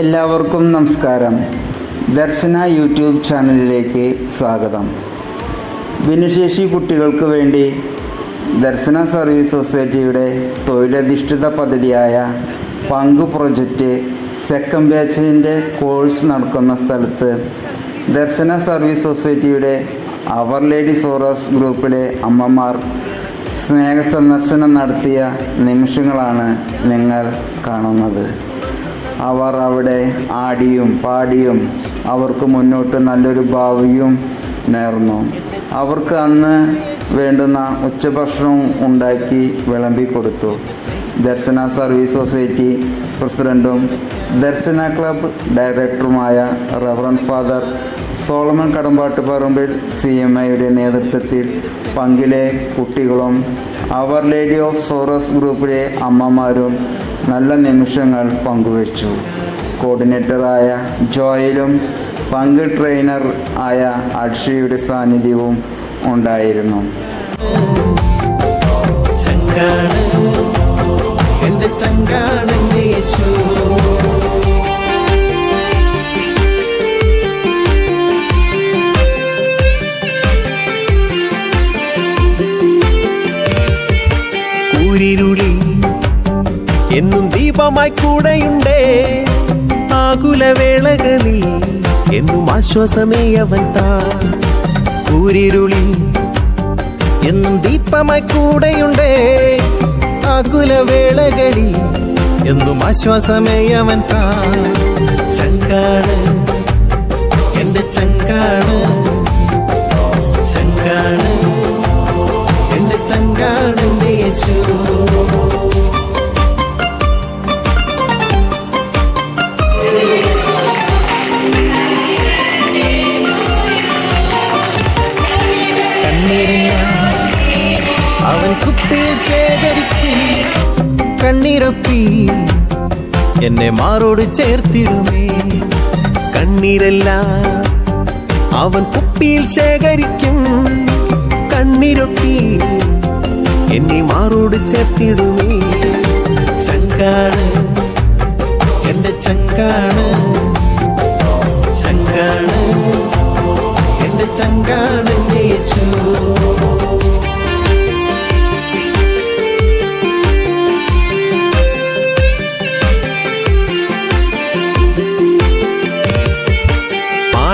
എല്ലാവർക്കും നമസ്കാരം. ദർശന യൂട്യൂബ് ചാനലിലേക്ക് സ്വാഗതം. ഭിന്നശേഷി കുട്ടികൾക്ക് വേണ്ടി ദർശന സർവീസ് സൊസൈറ്റിയുടെ തൊഴിലധിഷ്ഠിത പദ്ധതിയായ പങ്ക് പ്രൊജക്റ്റ് സെക്കൻഡ് ബാച്ചിന്റെ കോഴ്സ് നടക്കുന്ന സ്ഥലത്ത് ദർശന സർവീസ് സൊസൈറ്റിയുടെ അവർ ലേഡി സോറസ് ഗ്രൂപ്പിലെ അമ്മമാർ സ്നേഹ സന്ദർശനം നടത്തിയ നിമിഷങ്ങളാണ് നിങ്ങൾ കാണുന്നത്. അവർ അവിടെ ആടിയും പാടിയും അവർക്ക് മുന്നോട്ട് നല്ലൊരു ഭാവിയും നേർന്നു അവർക്ക് അന്ന് വേണ്ടുന്ന ഉച്ചഭക്ഷണവും ഉണ്ടാക്കി വിളമ്പി കൊടുത്തു. ദർശന സർവീസ് സൊസൈറ്റി പ്രസിഡന്റും ദർശന ക്ലബ് ഡയറക്ടറുമായ reverend father Solomon Kadampattu Parambil C M ഐയുടെ നേതൃത്വത്തിൽ പങ്കിലെ കുട്ടികളും അവർ ലേഡി ഓഫ് സോറസ് ഗ്രൂപ്പിലെ അമ്മമാരും നല്ല നിമിഷങ്ങൾ പങ്കുവച്ചു. കോർഡിനേറ്ററായ ജോയലും പങ്ക് ട്രെയിനർ ആയ അക്ഷയുടെ സാന്നിധ്യവും ഉണ്ടായിരുന്നു. കൂരിരുളി എന്നും ദീപമായി കൂടെയുണ്ടേ. ആകുലവേളകളിൽ എന്നും ആശ്വാസമേ അവൻ താ കൂരിരുളി എന്നും ദീപമായി കൂടെയുണ്ടേ. ആകുലവേളകളിൽ എന്നും ആശ്വാസമേ അവൻ താ ചങ്കാണ് എന്റെ ചങ്കാട് കണ്ണീരിഞ്ഞ അവൻ കുപ്പിയിൽ ശേഖരിക്കും കണ്ണീരൊപ്പി. എന്നെ മാറോട് ചേർത്തിടുമേ. കണ്ണീരെല്ലാം അവൻ കുപ്പിയിൽ ശേഖരിക്കും കണ്ണീരൊപ്പി. എന്നെ മാറോട് ചേർത്തിടുമേ. ചങ്കാണ് എന്റെ ചങ്കാണ്. ചങ്കാണ് എന്റെ ചങ്കാണ് യേശു.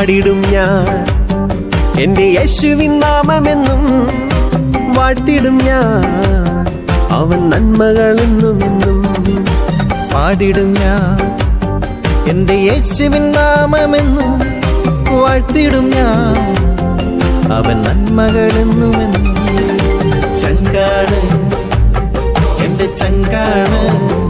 പാടിടും ഞാൻ. എന്റെ യേശുവിൻ നാമമെന്നും വാഴ്ത്തിടും ഞാൻ. അവൻ നന്മകളെന്നും എന്നും പാടിടും ഞാൻ. എന്റെ യേശുവിൻ നാമമെന്നും വാഴ്ത്തിടും ഞാൻ. അവൻ നന്മകളെന്നുമെന്നും ചങ്കാണ്. എന്റെ ചങ്കാണ്.